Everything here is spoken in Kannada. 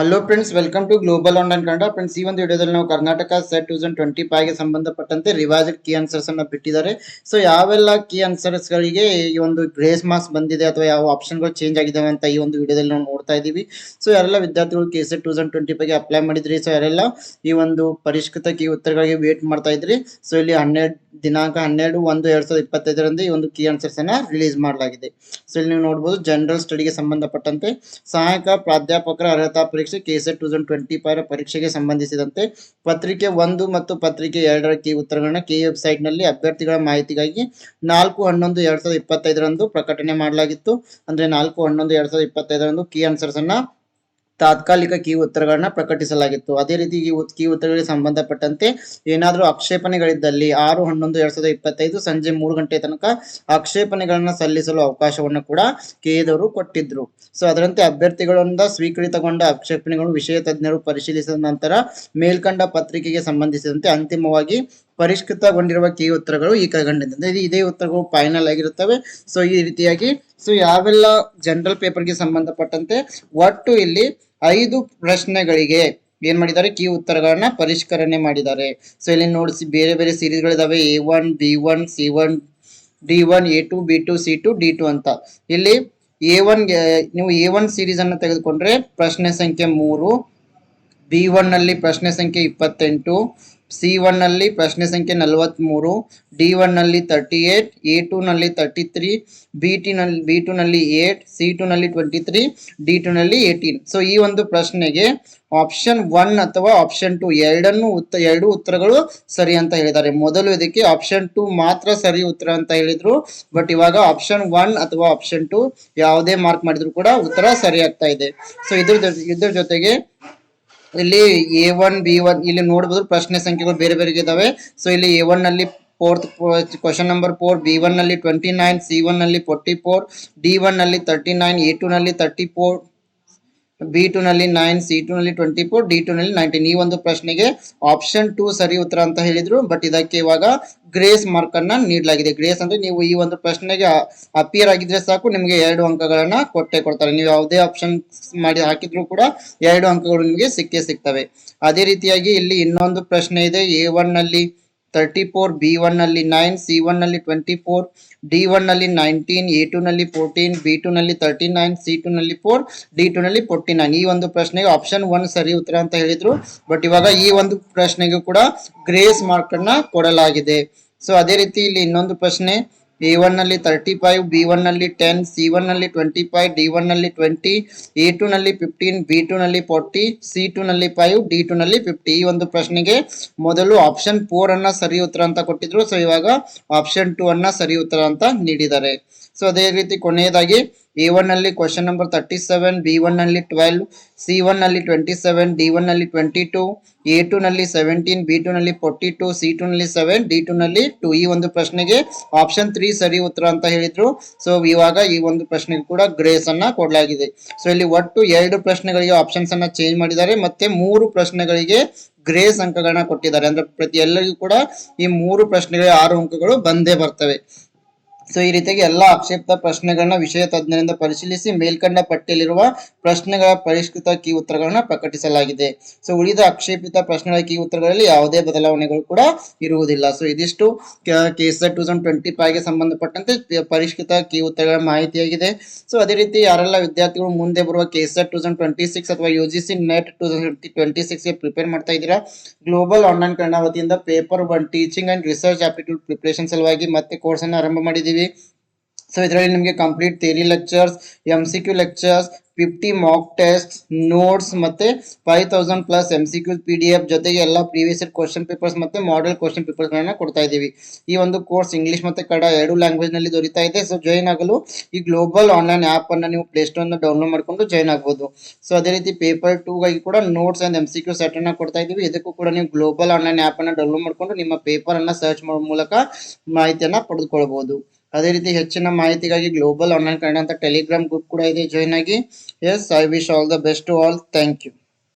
Hello friends welcome to global online Kannada friends ಈ ಒಂದು ವಿಡಿಯೋದಲ್ಲಿ ನಾವು ಕರ್ನಾಟಕ ಸೆಟ್ ತೌಸಂಡ್ ಟ್ವೆಂಟಿ ಗೆ ಸಂಬಂಧಪಟ್ಟಂತೆ ರಿವೈಸ್ಡ್ ಕೀ ಆನ್ಸರ್ಸ್ ಅನ್ನ ಬಿಟ್ಟಿದ್ದಾರೆ. ಸೊ ಯಾವೆಲ್ಲ ಕೀ ಆನ್ಸರ್ಸ್ ಗಳಿಗೆ ಈ ಒಂದು ಗ್ರೇಸ್ ಮಾರ್ಕ್ಸ್ ಬಂದಿದೆ ಅಥವಾ ಯಾವ ಆಪ್ಷನ್ಗಳು ಚೇಂಜ್ ಆಗಿದ್ದಾವೆ ಅಂತ ಈ ಒಂದು ವಿಡಿಯೋದಲ್ಲಿ ನಾವು ನೋಡ್ತಾ ಇದ್ದೀವಿ. ಸೊ ಯಾರೆಲ್ಲ ವಿದ್ಯಾರ್ಥಿಗಳು ಕೆ ಸೆಟ್ ತೌಸಂಡ್ ಟ್ವೆಂಟಿ ಗೆ ಅಪ್ಲೈ ಮಾಡಿದ್ರಿ? ಸೊ ಯಾರೆಲ್ಲ ಈ ಒಂದು ಪರಿಷ್ಕೃತ ಕೀ ಉತ್ತರಗಳಿಗೆ ವೇಟ್ ಮಾಡ್ತಾ ಇದ್ರಿ? ಸೊ ಇಲ್ಲಿ ಹನ್ನೆರಡು ದಿನಾಂಕ ಹನ್ನೆರಡು, ಒಂದು ಎರಡ್ ಸಾವಿರದ ಇಪ್ಪತ್ತೈದರಂದು ಈ ಒಂದು ಕೀ ಆನ್ಸರ್ಸ್ ಅನ್ನ ರಿಲೀಸ್ ಮಾಡಲಾಗಿದೆ. ಸೊ ಇಲ್ಲಿ ನೀವು ನೋಡಬಹುದು ಜನರಲ್ ಸ್ಟಡಿಗೆ ಸಂಬಂಧಪಟ್ಟಂತೆ ಸಹಾಯಕ ಪ್ರಾಧ್ಯಾಪಕರ ಅರ್ಹತಾ ಪರೀಕ್ಷೆ K two thousand twenty five ಪರೀಕ್ಷೆಗೆ ಸಂಬಂಧಿಸಿದಂತೆ ಪತ್ರಿಕೆ ಒಂದು ಮತ್ತು ಪತ್ರಿಕೆ ಎರಡರ ಕೀ ಉತ್ತರಗಳನ್ನ ಕೆ ವೆಬ್ಸೈಟ್ನಲ್ಲಿ ಅಭ್ಯರ್ಥಿಗಳ ಮಾಹಿತಿಗಾಗಿ ನಾಲ್ಕು, ಹನ್ನೊಂದು, ಎರಡ್ ಸಾವಿರದ ಇಪ್ಪತ್ತೈದರಂದು ಪ್ರಕಟಣೆ ಮಾಡಲಾಗಿತ್ತು. ಅಂದ್ರೆ ನಾಲ್ಕು, ಹನ್ನೊಂದು, ಎರಡ್ ಸಾವಿರದ ಇಪ್ಪತ್ತೈದರಂದು ಕೀ ಆನ್ಸರ್ಸ್ ಅನ್ನ ತಾತ್ಕಾಲಿಕ ಕೀ ಉತ್ತರಗಳನ್ನ ಪ್ರಕಟಿಸಲಾಗಿತ್ತು. ಅದೇ ರೀತಿ ಈ ಕೀ ಉತ್ತರಗಳಿಗೆ ಸಂಬಂಧಪಟ್ಟಂತೆ ಏನಾದರೂ ಆಕ್ಷೇಪಣೆಗಳಿದ್ದಲ್ಲಿ ಆರು, ಹನ್ನೊಂದು, ಎರಡ್ ಸಾವಿರದ ಇಪ್ಪತ್ತೈದು ಸಂಜೆ ಮೂರು ಗಂಟೆ ತನಕ ಆಕ್ಷೇಪಣೆಗಳನ್ನ ಸಲ್ಲಿಸಲು ಅವಕಾಶವನ್ನು ಕೂಡ ಕೆದವರು ಕೊಟ್ಟಿದ್ರು. ಸೊ ಅದರಂತೆ ಅಭ್ಯರ್ಥಿಗಳಿಂದ ಸ್ವೀಕೃತಗೊಂಡ ಆಕ್ಷೇಪಣೆಗಳು ವಿಷಯ ತಜ್ಞರು ಪರಿಶೀಲಿಸಿದ ನಂತರ ಮೇಲ್ಕಂಡ ಪತ್ರಿಕೆಗೆ ಸಂಬಂಧಿಸಿದಂತೆ ಅಂತಿಮವಾಗಿ ಪರಿಷ್ಕೃತಗೊಂಡಿರುವ ಕೀ ಉತ್ತರಗಳು ಈ ಕೆಳಗಂಡಿದೆ ಇದೇ ಉತ್ತರಗಳು ಫೈನಲ್ ಆಗಿರುತ್ತವೆ. ಸೊ ಈ ರೀತಿಯಾಗಿ ಸೊ ಯಾವೆಲ್ಲ ಜನರಲ್ ಪೇಪರ್ಗೆ ಸಂಬಂಧಪಟ್ಟಂತೆ, ಒಟ್ಟು ಇಲ್ಲಿ ಐದು ಪ್ರಶ್ನೆಗಳಿಗೆ ಏನ್ ಮಾಡಿದ್ದಾರೆ? ಕೀ ಉತ್ತರಗಳನ್ನ ಪರಿಷ್ಕರಣೆ ಮಾಡಿದ್ದಾರೆ. ಸೊ ಇಲ್ಲಿ ನೋಡಿಸಿ, ಬೇರೆ ಬೇರೆ ಸೀರೀಸ್ಗಳಿದಾವೆ A one B one C one D one A two B two C two D two ಅಂತ. ಇಲ್ಲಿ ಎ ಒನ್ ನೀವು ಎ ಒನ್ ಸೀರೀಸ್ ಅನ್ನು ತೆಗೆದುಕೊಂಡ್ರೆ ಪ್ರಶ್ನೆ ಸಂಖ್ಯೆ ಮೂರು ಬಿ ಒನ್ನಲ್ಲಿ ಪ್ರಶ್ನೆ ಸಂಖ್ಯೆ ಇಪ್ಪತ್ತೆಂಟು ಸಿ ಒನ್ನಲ್ಲಿ ಪ್ರಶ್ನೆ ಸಂಖ್ಯೆ ನಲವತ್ತ್ಮೂರು ಡಿ ಒನ್ನಲ್ಲಿ ತರ್ಟಿ ಏಟ್ ಎ ಟು ನಲ್ಲಿ ತರ್ಟಿ ತ್ರೀ ಬಿ ಟಿ ನಲ್ಲಿ ಬಿ ಟು ನಲ್ಲಿ ಏಟ್ ಸಿ ಟು ನಲ್ಲಿ twenty three D two eighteen so ಈ ಒಂದು ಪ್ರಶ್ನೆಗೆ ಆಪ್ಷನ್ ಒನ್ ಅಥವಾ ಆಪ್ಷನ್ ಟು ಎರಡನ್ನು ಉತ್ತ, ಎರಡು ಉತ್ತರಗಳು ಸರಿ ಅಂತ ಹೇಳಿದ್ದಾರೆ. ಮೊದಲು ಇದಕ್ಕೆ ಆಪ್ಷನ್ ಟು ಮಾತ್ರ ಸರಿ ಉತ್ತರ ಅಂತ ಹೇಳಿದ್ರು. ಬಟ್ ಇವಾಗ ಆಪ್ಷನ್ ಒನ್ ಅಥವಾ ಆಪ್ಷನ್ ಟು ಯಾವುದೇ ಮಾರ್ಕ್ ಮಾಡಿದ್ರು ಕೂಡ ಉತ್ತರ ಸರಿ ಆಗ್ತಾ ಇದೆ. ಸೊ ಇದ್ರ ಇದ್ರ ಜೊತೆಗೆ ಇಲ್ಲಿ ಎ ಒನ್ ಬಿ ಒನ್ ಇಲ್ಲಿ ನೋಡಬಹುದು ಪ್ರಶ್ನೆ ಸಂಖ್ಯೆಗಳು ಬೇರೆ ಬೇರೆ ಇದಾವೆ. ಸೊ ಇಲ್ಲಿ ಎ ಒನ್ನಲ್ಲಿ fourth question number four B ಒನ್ನಲ್ಲಿ ಟ್ವೆಂಟಿ ನೈನ್ ಸಿ ಒನ್ನಲ್ಲಿ ಫೋರ್ಟಿ ಫೋರ್ ಡಿ ಒನ್ನಲ್ಲಿ ತರ್ಟಿ ನೈನ್ ಎ ಟು ನಲ್ಲಿ ತರ್ಟಿ ಫೋರ್ ಬಿ ಟು ನಲ್ಲಿ ನೈನ್ ಸಿ ಟು ನಲ್ಲಿ ಟ್ವೆಂಟಿ ಫೋರ್ ಡಿ ಟು ನಲ್ಲಿ ನೈನ್ಟೀನ್ ಈ ಒಂದು ಪ್ರಶ್ನೆಗೆ ಆಪ್ಷನ್ ಟು ಸರಿ ಉತ್ತರ ಅಂತ ಹೇಳಿದ್ರು ಬಟ್ ಇದಕ್ಕೆ ಇವಾಗ ಗ್ರೇಸ್ ಮಾರ್ಕ್ ಅನ್ನ ನೀಡಲಾಗಿದೆ. ಗ್ರೇಸ್ ಅಂದ್ರೆ ನೀವು ಈ ಒಂದು ಪ್ರಶ್ನೆಗೆ ಅಪಿಯರ್ ಆಗಿದ್ರೆ ಸಾಕು, ನಿಮಗೆ ಎರಡು ಅಂಕಗಳನ್ನ ಕೊಟ್ಟೆ ಕೊಡ್ತಾರೆ. ನೀವು ಯಾವುದೇ ಆಪ್ಷನ್ ಮಾಡಿ ಹಾಕಿದ್ರು ಕೂಡ ಎರಡು ಅಂಕಗಳು ನಿಮಗೆ ಸಿಕ್ಕೇ ಸಿಗ್ತವೆ. ಅದೇ ರೀತಿಯಾಗಿ ಇಲ್ಲಿ ಇನ್ನೊಂದು ಪ್ರಶ್ನೆ ಇದೆ ಎ ನಲ್ಲಿ ತರ್ಟಿ ಫೋರ್ ಬಿ ಒನ್ನಲ್ಲಿ ನೈನ್ ಸಿ ಒನ್ನಲ್ಲಿ ಟ್ವೆಂಟಿ ಫೋರ್ ಡಿ ಒನ್ನಲ್ಲಿ ನೈನ್ಟೀನ್ ಎ ಟು ನಲ್ಲಿ ಫೋರ್ಟೀನ್ ಬಿ ಟು ನಲ್ಲಿ ತರ್ಟಿ ನೈನ್ ಸಿ ಟು ನಲ್ಲಿ ಫೋರ್ ಡಿ ಟು ನಲ್ಲಿ ಫೋರ್ಟಿ ನೈನ್ ಈ ಒಂದು ಪ್ರಶ್ನೆಗೆ ಆಪ್ಷನ್ ಒನ್ ಸರಿ ಉತ್ತರ ಅಂತ ಹೇಳಿದ್ರು. ಬಟ್ ಇವಾಗ ಈ ಒಂದು ಪ್ರಶ್ನೆಗೂ ಕೂಡ ಗ್ರೇಸ್ ಮಾರ್ಕ್ ಅನ್ನ ಕೊಡಲಾಗಿದೆ. ಸೊ ಅದೇ ರೀತಿ ಇಲ್ಲಿ ಇನ್ನೊಂದು ಪ್ರಶ್ನೆ. ಎ ಒನ್ನಲ್ಲಿ ತರ್ಟಿ ಫೈವ್ ಬಿ ಒನ್ನಲ್ಲಿ ಟೆನ್ ಸಿ ಒನ್ನಲ್ಲಿ ಟ್ವೆಂಟಿ ಫೈವ್ ಡಿ ಒನ್ನಲ್ಲಿ ಟ್ವೆಂಟಿ ಎ ಟು ನಲ್ಲಿ ಫಿಫ್ಟೀನ್ ಬಿ ಟು ನಲ್ಲಿ ಫೋರ್ಟಿ ಸಿ ಟು ನಲ್ಲಿ ಫೈವ್ ಡಿ ಟು ನಲ್ಲಿ ಫಿಫ್ಟಿ ಈ ಒಂದು ಪ್ರಶ್ನೆಗೆ ಮೊದಲು ಆಪ್ಷನ್ ಫೋರ್ ಅನ್ನ ಸರಿ ಉತ್ತರ ಅಂತ ಕೊಟ್ಟಿದ್ರು. ಸೊ ಇವಾಗ ಆಪ್ಷನ್ ಟೂ ಅನ್ನ ಸರಿ ಉತ್ತರ ಅಂತ ನೀಡಿದ್ದಾರೆ. ಸೊ ಅದೇ ರೀತಿ ಕೊನೆಯದಾಗಿ ಎ ಒನ್ನಲ್ಲಿ question number thirty seven B ಒನ್ನಲ್ಲಿ ಟ್ವೆಲ್ವ್ ಸಿ ಒನ್ನಲ್ಲಿ ಟ್ವೆಂಟಿ ಸೆವೆನ್ ಡಿ ಒನ್ನಲ್ಲಿ ಟ್ವೆಂಟಿ ಟೂ ಎ ಟು ನಲ್ಲಿ ಸೆವೆಂಟೀನ್ ಬಿ ಟು ನಲ್ಲಿ ಫೋರ್ಟಿ ಟೂ ಸಿ ಟು ನಲ್ಲಿ ಸೆವೆನ್ ಡಿ ಟು ನಲ್ಲಿ ಟೂ ಈ ಒಂದು ಪ್ರಶ್ನೆಗೆ ಆಪ್ಷನ್ ತ್ರೀ ಸರಿ ಉತ್ತರ ಅಂತ ಹೇಳಿದ್ರು. ಸೊ ಇವಾಗ ಈ ಒಂದು ಪ್ರಶ್ನೆಗೆ ಕೂಡ ಗ್ರೇಸ್ ಅನ್ನ ಕೊಡಲಾಗಿದೆ. ಸೊ ಇಲ್ಲಿ ಒಟ್ಟು ಎರಡು ಪ್ರಶ್ನೆಗಳಿಗೆ ಆಪ್ಷನ್ಸ್ ಅನ್ನ ಚೇಂಜ್ ಮಾಡಿದ್ದಾರೆ. ಮತ್ತೆ ಮೂರು ಪ್ರಶ್ನೆಗಳಿಗೆ ಗ್ರೇಸ್ ಅಂಕಗಳನ್ನ ಕೊಟ್ಟಿದ್ದಾರೆ. ಅಂದ್ರೆ ಪ್ರತಿ ಎಲ್ಲರಿಗೂ ಕೂಡ ಈ ಮೂರು ಪ್ರಶ್ನೆಗಳಿಗೆ ಆರು ಅಂಕಗಳು ಬಂದೇ ಬರ್ತವೆ. ಸೊ ಈ ರೀತಿಯಾಗಿ ಎಲ್ಲಾ ಆಕ್ಷೇಪಿತ ಪ್ರಶ್ನೆಗಳನ್ನ ವಿಷಯ ತಜ್ಞರಿಂದ ಪರಿಶೀಲಿಸಿ ಮೇಲ್ಕಂಡ ಪಟ್ಟಿಯಲ್ಲಿರುವ ಪ್ರಶ್ನೆಗಳ ಪರಿಷ್ಕೃತ ಕೀ ಉತ್ತರಗಳನ್ನ ಪ್ರಕಟಿಸಲಾಗಿದೆ. ಸೊ ಉಳಿದ ಆಕ್ಷೇಪಿತ ಪ್ರಶ್ನೆಗಳ ಕೀ ಉತ್ತರಗಳಲ್ಲಿ ಯಾವುದೇ ಬದಲಾವಣೆಗಳು ಕೂಡ ಇರುವುದಿಲ್ಲ. ಸೊ ಇದಿಷ್ಟು ಕೆಸೆಟ್ ಟೂ ತೌಸಂಡ್ ಟ್ವೆಂಟಿ ಗೆ ಸಂಬಂಧಪಟ್ಟಂತೆ ಪರಿಷ್ಕೃತ ಕೀ ಉತ್ತರಗಳ ಮಾಹಿತಿಯಾಗಿದೆ. ಸೊ ಅದೇ ರೀತಿ ಯಾರೆಲ್ಲ ವಿದ್ಯಾರ್ಥಿಗಳು ಮುಂದೆ ಬರುವ KSET two thousand twenty six ಅಥವಾ U G C NET two thousand twenty ಸಿಕ್ಸ್ಗೆ prepare ಮಾಡ್ತಾ ಇದ್ದೀರಾ? ಗ್ಲೋಬಲ್ ಆನ್ಲೈನ್ ಕನ್ನಡ ವತಿಯಿಂದ paper one teaching and research aptitude preparation ಸಲುವಾಗಿ ಮತ್ತೆ ಕೋರ್ಸ್ ಅನ್ನು ಆರಂಭ ಮಾಡಿದ್ದೀವಿ. ಸೊ ಇದರಲ್ಲಿ ನಿಮಗೆ complete theory lectures M C Q lectures fifty mock test notes ಮತ್ತೆ five thousand plus M C Q P D F ಜೊತೆಗೆ ಎಲ್ಲ ಪ್ರೀವಿಯಸ್ ಕ್ವಶನ್ ಪೇಪರ್ಸ್ ಮತ್ತೆ ಮಾಡೆಲ್ ಕ್ವಶನ್ ಪೇಪರ್ಸ್ ಗಳನ್ನ ಕೊಡ್ತಾ ಇದ್ದೀವಿ. ಈ ಒಂದು ಕೋರ್ಸ್ ಇಂಗ್ಲಿಷ್ ಮತ್ತೆ ಕಡ ಎರಡು ಲ್ಯಾಂಗ್ವೇಜ್ನಲ್ಲಿ ದೊರೀತಾ ಇದೆ. ಸೊ ಜಾಯಿನ್ ಆಗಲು ಈ ಗ್ಲೋಬಲ್ ಆನ್ಲೈನ್ ಆಪ್ ಅನ್ನ ನೀವು ಪ್ಲೇ ಸ್ಟೋರ್ನ ಡೌನ್ಲೋಡ್ ಮಾಡ್ಕೊಂಡು ಜಾಯಿನ್ ಆಗ್ಬೋದು. ಸೊ ಅದೇ ರೀತಿ ಪೇಪರ್ ಟೂ ಗಾಗಿ ಕೂಡ notes and M C Q set ಅನ್ನ ಕೊಡ್ತಾ ಇದ್ದೀವಿ. ಇದಕ್ಕೂ ಕೂಡ ನೀವು ಗ್ಲೋಬಲ್ ಆನ್ಲೈನ್ ಆಪ್ ಅನ್ನ ಡೌನ್ಲೋಡ್ ಮಾಡ್ಕೊಂಡು ನಿಮ್ಮ ಪೇಪರ್ ಅನ್ನ ಸರ್ಚ್ ಮಾಡೋ ಮೂಲಕ ಮಾಹಿತಿಯನ್ನು ಪಡೆದುಕೊಳ್ಬಹುದು ಅದೇ ರೀತಿ ಹೆಚ್ಚಿನ ಮಾಹಿತಿಗಾಗಿ ಗ್ಲೋಬಲ್ ಆನ್ಲೈನ್ ಕನ್ನಡ ಅಂತ ಟೆಲಿಗ್ರಾಮ್ ಗ್ರೂಪ್ ಕೂಡ ಇದೆ. ಜಾಯಿನ್ ಆಗಿ. Yes I wish all the best to all thank you